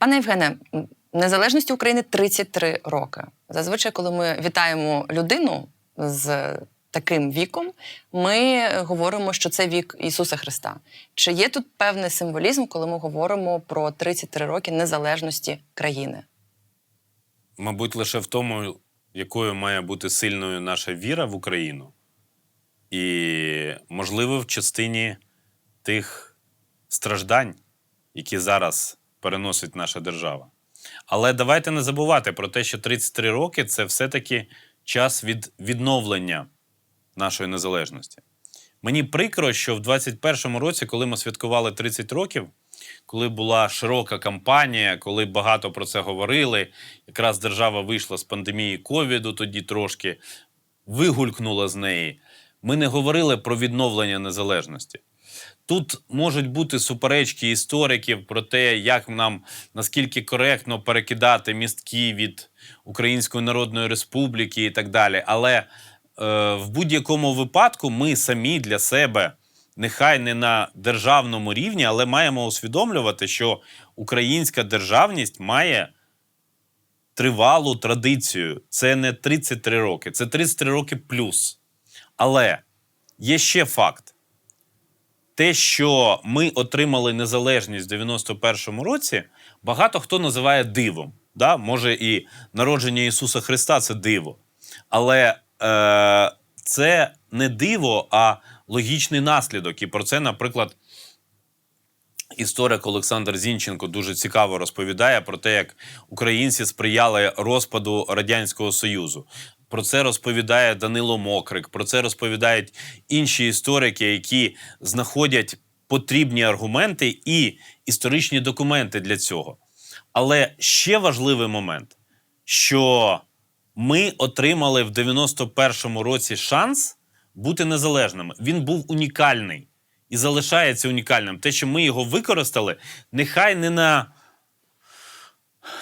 Пане Євгене, незалежності України 33 роки. Зазвичай, коли ми вітаємо людину з таким віком, ми говоримо, що це вік Ісуса Христа. Чи є тут певний символізм, коли ми говоримо про 33 роки незалежності країни? Мабуть, лише в тому, якою має бути сильною наша віра в Україну, і, можливо, в частині тих страждань, які зараз переносить наша держава. Але давайте не забувати про те, що 33 роки це все-таки час від відновлення нашої незалежності. Мені прикро, що в 21-му році, коли ми святкували 30 років, коли була широка кампанія, коли багато про це говорили, якраз держава вийшла з пандемії ковіду, тоді трошки вигулькнула з неї. Ми не говорили про відновлення незалежності. Тут можуть бути суперечки істориків про те, як нам наскільки коректно перекидати містки від Української Народної Республіки і так далі. Але е, в будь-якому випадку ми самі для себе, нехай не на державному рівні, але маємо усвідомлювати, що українська державність має тривалу традицію. Це не 33 роки, це 33 роки плюс. Але є ще факт те, що ми отримали незалежність в 91-му році, багато хто називає дивом. Да? Може, і народження Ісуса Христа це диво. Але е, це не диво, а логічний наслідок. І про це, наприклад, історик Олександр Зінченко дуже цікаво розповідає про те, як українці сприяли розпаду Радянського Союзу. Про це розповідає Данило Мокрик, про це розповідають інші історики, які знаходять потрібні аргументи і історичні документи для цього. Але ще важливий момент, що ми отримали в 91-му році шанс бути незалежними. Він був унікальний і залишається унікальним. Те, що ми його використали, нехай не на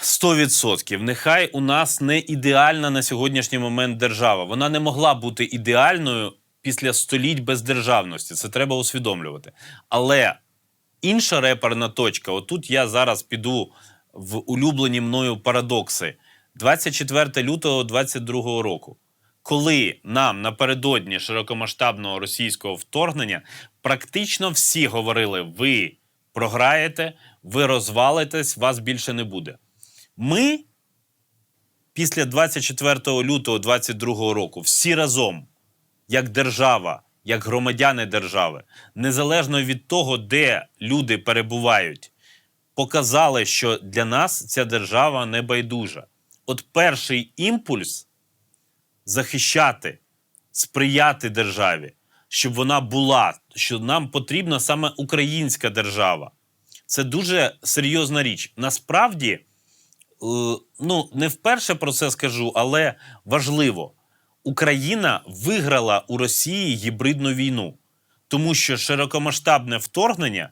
100%. Нехай у нас не ідеальна на сьогоднішній момент держава. Вона не могла бути ідеальною після століть бездержавності. Це треба усвідомлювати. Але інша реперна точка, отут я зараз піду в улюблені мною парадокси. 24 лютого 22 року. Коли нам напередодні широкомасштабного російського вторгнення практично всі говорили: ви програєте, ви розвалитесь, вас більше не буде. Ми після 24 лютого 22 року всі разом, як держава, як громадяни держави, незалежно від того, де люди перебувають, показали, що для нас ця держава не байдужа. От перший імпульс захищати, сприяти державі, щоб вона була, що нам потрібна саме українська держава. Це дуже серйозна річ. Насправді, ну не вперше про це скажу, але важливо. Україна виграла у Росії гібридну війну, тому що широкомасштабне вторгнення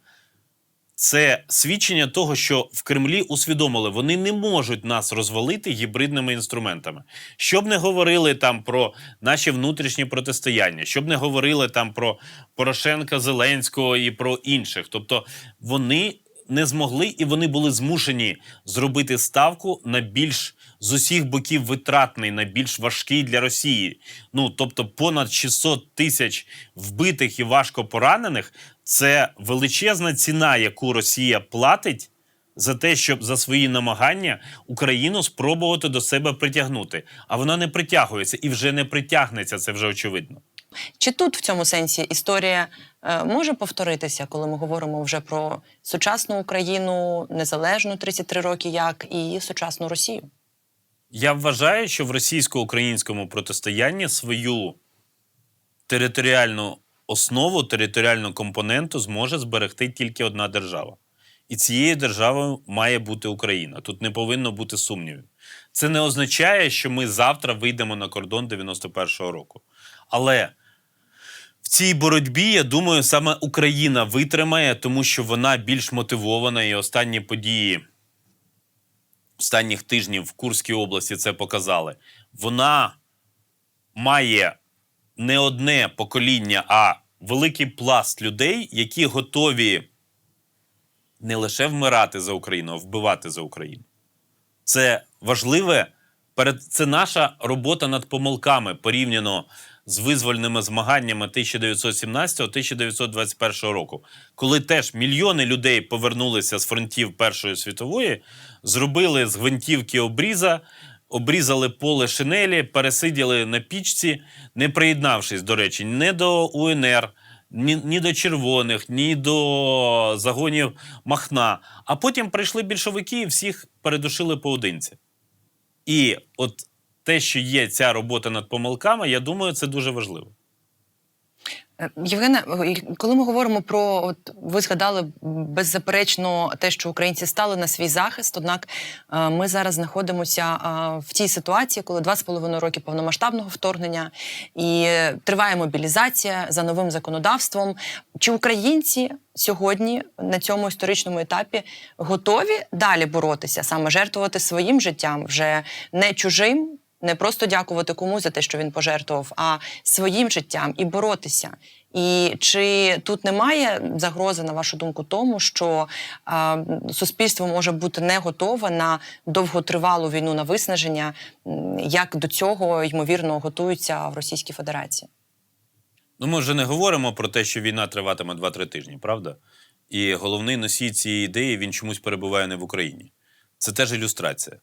це свідчення того, що в Кремлі усвідомили, вони не можуть нас розвалити гібридними інструментами. Щоб не говорили там про наші внутрішні протистояння, щоб не говорили там про Порошенка, Зеленського і про інших. Тобто вони не змогли і вони були змушені зробити ставку на більш з усіх боків витратний, на більш важкий для Росії. Ну тобто, понад 600 тисяч вбитих і важко поранених це величезна ціна, яку Росія платить. За те, щоб за свої намагання Україну спробувати до себе притягнути, а вона не притягується і вже не притягнеться. Це вже очевидно. Чи тут в цьому сенсі історія е, може повторитися, коли ми говоримо вже про сучасну Україну, незалежну 33 роки, як і сучасну Росію? Я вважаю, що в російсько-українському протистоянні свою територіальну основу, територіальну компоненту зможе зберегти тільки одна держава. І цією державою має бути Україна. Тут не повинно бути сумнівів. Це не означає, що ми завтра вийдемо на кордон 91-го року. Але в цій боротьбі, я думаю, саме Україна витримає, тому що вона більш мотивована, і останні події останніх тижнів в Курській області це показали. Вона має не одне покоління, а великий пласт людей, які готові не лише вмирати за Україну, а вбивати за Україну. Це важливе, перед це наша робота над помилками порівняно з визвольними змаганнями 1917-1921 року, коли теж мільйони людей повернулися з фронтів Першої світової, зробили з гвинтівки обріза, обрізали поле шинелі, пересиділи на пічці, не приєднавшись, до речі, не до УНР, ні, ні до червоних, ні до загонів Махна. А потім прийшли більшовики і всіх передушили поодинці. І от те, що є ця робота над помилками, я думаю, це дуже важливо. Е, Євгене, коли ми говоримо про от ви згадали беззаперечно те, що українці стали на свій захист. Однак е, ми зараз знаходимося е, в тій ситуації, коли два з половиною роки повномасштабного вторгнення і триває мобілізація за новим законодавством. Чи українці сьогодні на цьому історичному етапі готові далі боротися, саме жертвувати своїм життям, вже не чужим? Не просто дякувати комусь за те, що він пожертвував, а своїм життям і боротися. І чи тут немає загрози, на вашу думку, тому що а, суспільство може бути не готове на довготривалу війну на виснаження, як до цього ймовірно готуються в Російській Федерації? Ну, ми вже не говоримо про те, що війна триватиме 2-3 тижні, правда? І головний носій цієї ідеї він чомусь перебуває не в Україні. Це теж ілюстрація.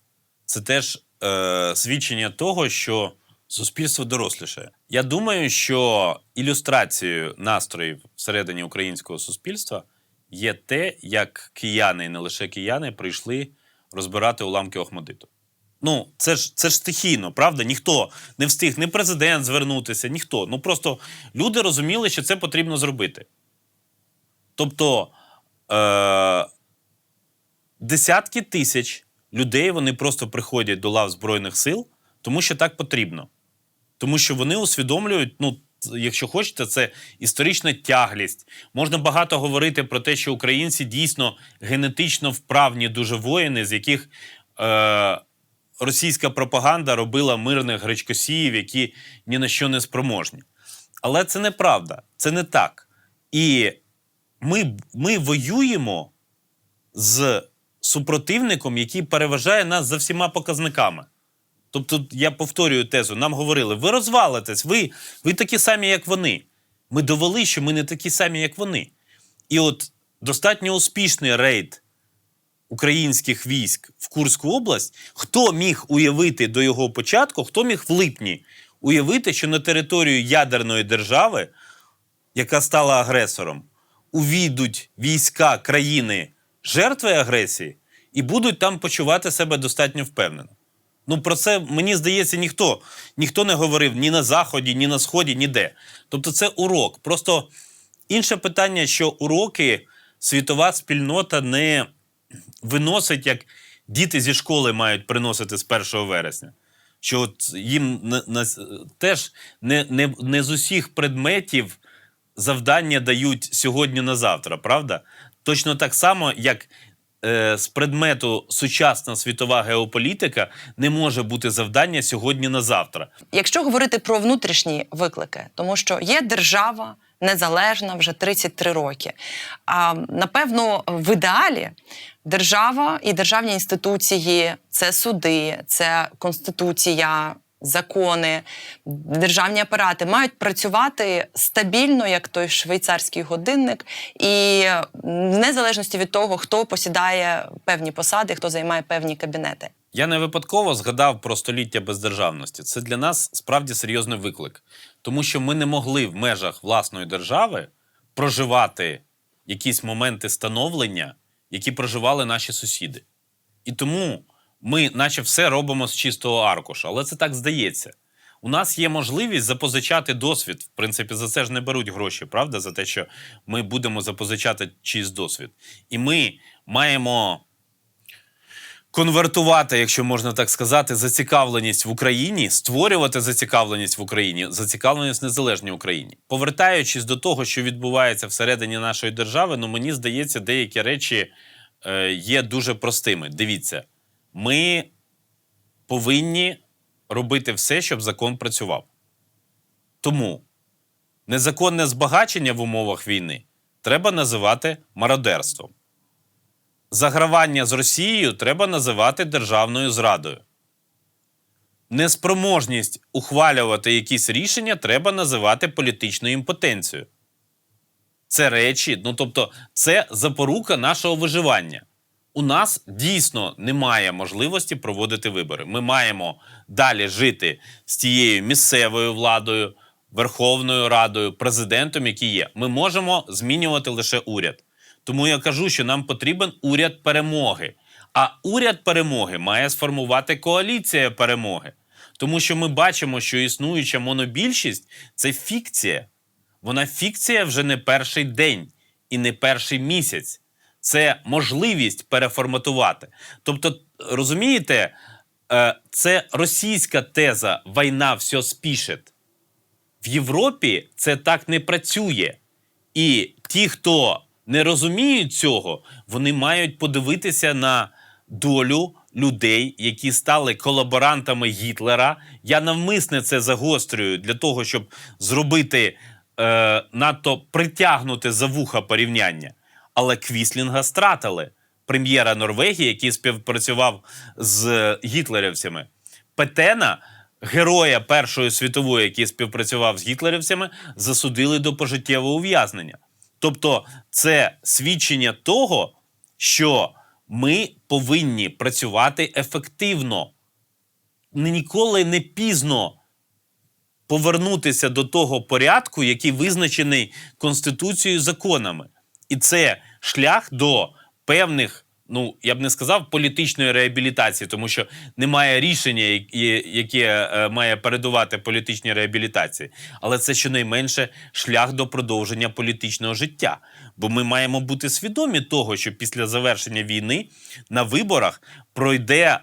Це теж е, свідчення того, що суспільство доросліше. Я думаю, що ілюстрацією настроїв всередині українського суспільства є те, як кияни, і не лише кияни, прийшли розбирати уламки Охмадиту. Ну, це ж це ж стихійно, правда? Ніхто не встиг, не президент звернутися, ніхто. Ну просто люди розуміли, що це потрібно зробити. Тобто е- десятки тисяч людей вони просто приходять до лав Збройних сил, тому що так потрібно. Тому що вони усвідомлюють, ну, якщо хочете, це історична тяглість. Можна багато говорити про те, що українці дійсно генетично вправні дуже воїни, з яких е- російська пропаганда робила мирних гречкосіїв, які ні на що не спроможні. Але це неправда, це не так. І ми, ми воюємо з супротивником, який переважає нас за всіма показниками. Тобто, я повторюю тезу: нам говорили: ви розвалитесь, ви, ви такі самі, як вони. Ми довели, що ми не такі самі, як вони. І от достатньо успішний рейд українських військ в Курську область, хто міг уявити до його початку, хто міг в липні уявити, що на територію ядерної держави, яка стала агресором, увійдуть війська країни жертви агресії і будуть там почувати себе достатньо впевнено. Ну, про це, мені здається, ніхто, ніхто не говорив ні на Заході, ні на Сході, ніде. Тобто, це урок. Просто інше питання, що уроки світова спільнота не виносить, як діти зі школи мають приносити з 1 вересня. Що от їм на, на, теж не, не, не з усіх предметів завдання дають сьогодні на завтра, правда? Точно так само, як е, з предмету сучасна світова геополітика не може бути завдання сьогодні на завтра. Якщо говорити про внутрішні виклики, тому що є держава незалежна вже 33 роки. А напевно, в ідеалі держава і державні інституції це суди, це конституція. Закони, державні апарати мають працювати стабільно, як той швейцарський годинник, і в незалежності від того, хто посідає певні посади, хто займає певні кабінети. Я не випадково згадав про століття бездержавності. Це для нас справді серйозний виклик, тому що ми не могли в межах власної держави проживати якісь моменти становлення, які проживали наші сусіди. І тому ми, наче все робимо з чистого аркуша, але це так здається. У нас є можливість запозичати досвід. В принципі, за це ж не беруть гроші, правда? За те, що ми будемо запозичати чийсь досвід. І ми маємо конвертувати, якщо можна так сказати, зацікавленість в Україні, створювати зацікавленість в Україні, зацікавленість в незалежній Україні. Повертаючись до того, що відбувається всередині нашої держави, ну мені здається, деякі речі е, є дуже простими. Дивіться, ми повинні робити все, щоб закон працював. Тому незаконне збагачення в умовах війни треба називати мародерством. загравання з Росією треба називати державною зрадою. Неспроможність ухвалювати якісь рішення треба називати політичною імпотенцією. Це речі, ну тобто, це запорука нашого виживання. У нас дійсно немає можливості проводити вибори. Ми маємо далі жити з тією місцевою владою, Верховною Радою, президентом, який є. Ми можемо змінювати лише уряд. Тому я кажу, що нам потрібен уряд перемоги. А уряд перемоги має сформувати коаліція перемоги. Тому що ми бачимо, що існуюча монобільшість це фікція. Вона фікція вже не перший день і не перший місяць. Це можливість переформатувати. Тобто, розумієте, е, це російська теза війна все спішить. В Європі це так не працює. І ті, хто не розуміють цього, вони мають подивитися на долю людей, які стали колаборантами Гітлера. Я навмисне це загострюю для того, щоб зробити е, надто притягнути за вуха порівняння. Але Квіслінга стратили прем'єра Норвегії, який співпрацював з гітлерівцями. Петена, героя Першої світової, який співпрацював з гітлерівцями, засудили до пожиттєвого ув'язнення. Тобто, це свідчення того, що ми повинні працювати ефективно. Ніколи не пізно повернутися до того порядку, який визначений Конституцією законами. І це шлях до певних, ну я б не сказав, політичної реабілітації, тому що немає рішення, яке- е, має передувати політичній реабілітації. Але це щонайменше шлях до продовження політичного життя. Бо ми маємо бути свідомі того, що після завершення війни на виборах пройде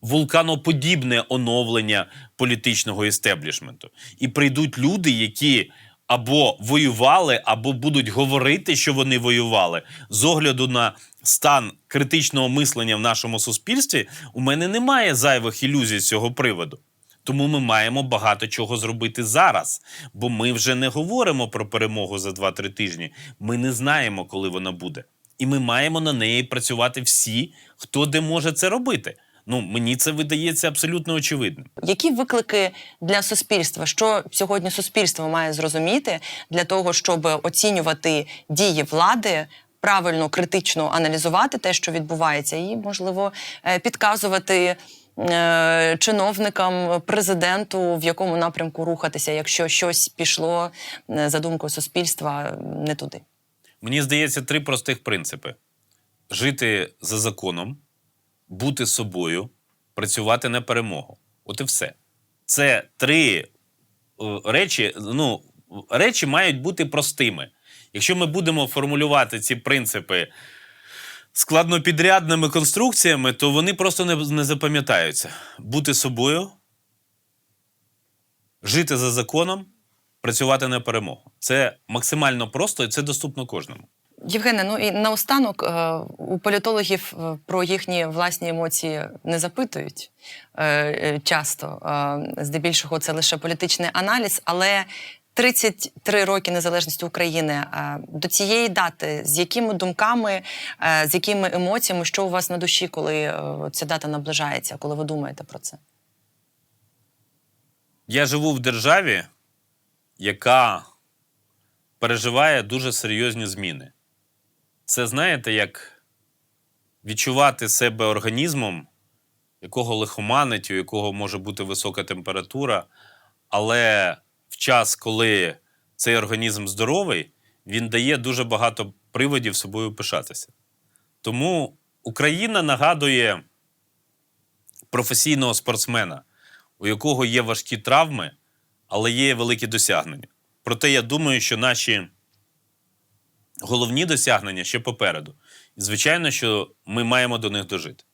вулканоподібне оновлення політичного істеблішменту. І прийдуть люди, які або воювали, або будуть говорити, що вони воювали. З огляду на стан критичного мислення в нашому суспільстві, у мене немає зайвих ілюзій з цього приводу. Тому ми маємо багато чого зробити зараз, бо ми вже не говоримо про перемогу за 2-3 тижні. Ми не знаємо, коли вона буде. І ми маємо на неї працювати всі, хто де може це робити. Ну, мені це видається абсолютно очевидним. Які виклики для суспільства? Що сьогодні суспільство має зрозуміти для того, щоб оцінювати дії влади? Правильно критично аналізувати те, що відбувається, і можливо е, підказувати е, чиновникам, президенту, в якому напрямку рухатися, якщо щось пішло е, за думкою суспільства не туди. Мені здається, три простих принципи: жити за законом, бути собою, працювати на перемогу. От і все. Це три е, речі. Ну, речі мають бути простими. Якщо ми будемо формулювати ці принципи складнопідрядними конструкціями, то вони просто не, не запам'ятаються. Бути собою, жити за законом, працювати на перемогу. Це максимально просто і це доступно кожному. Євгене, ну і наостанок е, у політологів е, про їхні власні емоції не запитують е, часто. Здебільшого це лише політичний аналіз, але 33 роки незалежності України до цієї дати, з якими думками, з якими емоціями, що у вас на душі, коли ця дата наближається, коли ви думаєте про це? Я живу в державі, яка переживає дуже серйозні зміни. Це знаєте, як відчувати себе організмом, якого лихоманить, у якого може бути висока температура, але в час, коли цей організм здоровий, він дає дуже багато приводів собою пишатися. Тому Україна нагадує професійного спортсмена, у якого є важкі травми, але є великі досягнення. Проте я думаю, що наші головні досягнення ще попереду. І звичайно, що ми маємо до них дожити.